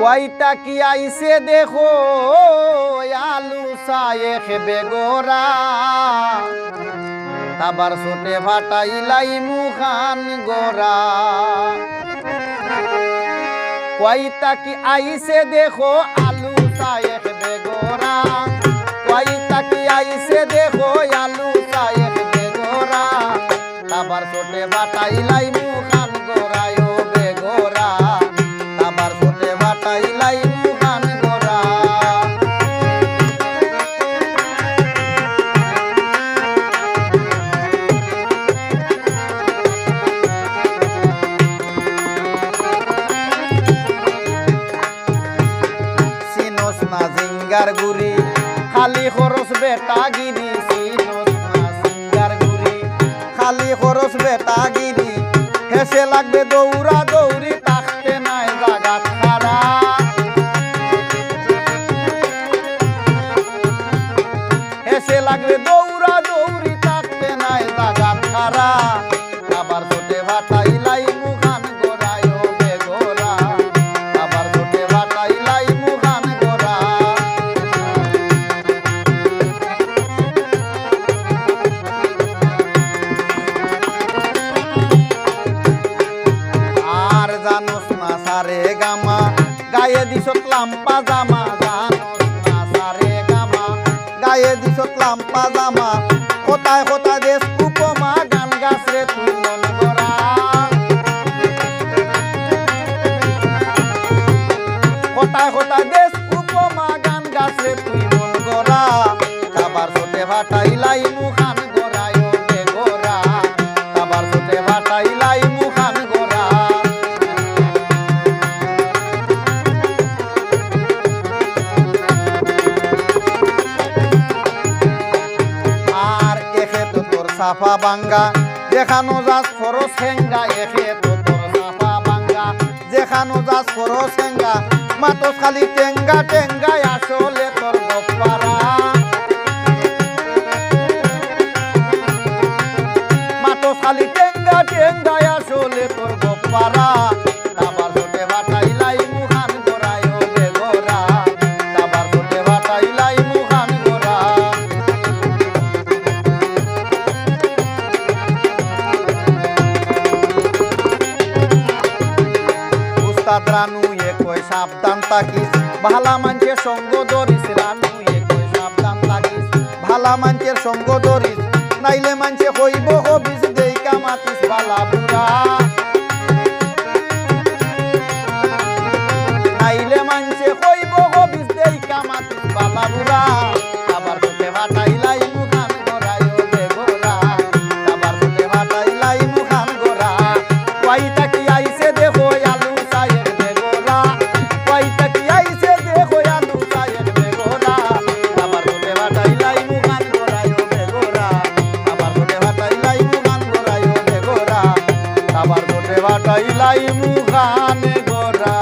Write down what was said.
কয়টা কি আইছে দেখো? আলু সায়েখ বেগোরা। আবার ছোটে ভাটাইলাই মুখান গোরা। কয়টা কি আইছে দেখো? আলু সায়েখ বেগোরা। কয়টা কি আইছে দেখো? আলু সায়েখ বেগোরা। আবার ছোটে ভাটাইলাই সিনোস না জিঙ্গার গুড়ি, খালি খরচ বেটা গিরি সিনোস না জিঙ্গার গুড়ি, খালি খরচ বেটা গিরি। জানোস না সারে গামা। গায়ে দিছত লাম্পা জামা, জানোস না সারে গামা। গায়ে দিছত লাম্পা জামা, কোথায় কোথায় দেশ উপমা, গান গাছরে তুই মন গড়া। কোথায় কোথায় দেশ উপমা, গান গাছরে তুই সাফা বাঙ্গা যেখানো যাস খরচ হেঙ্গা এখে তোর সাফা বাঙ্গা যেখানো যাস খরচ হেঙ্গা মাতো খালি টেঙ্গা, টেঙ্গায় আসলে তোর গপারা মাতো খালি টেঙ্গা, টেঙ্গায় আসলে তোর গপ্পারা। রানু এ সাবধান থাকিস। ভালা মানছে সঙ্গ ধরিস রানু এ কই সাবধান থাকিস। ভালা মানছে সঙ্গ ধরিস, নাইলে মানছে হইব হবিস দেই কামাতিস ভালা হইলাই মুখান গোরা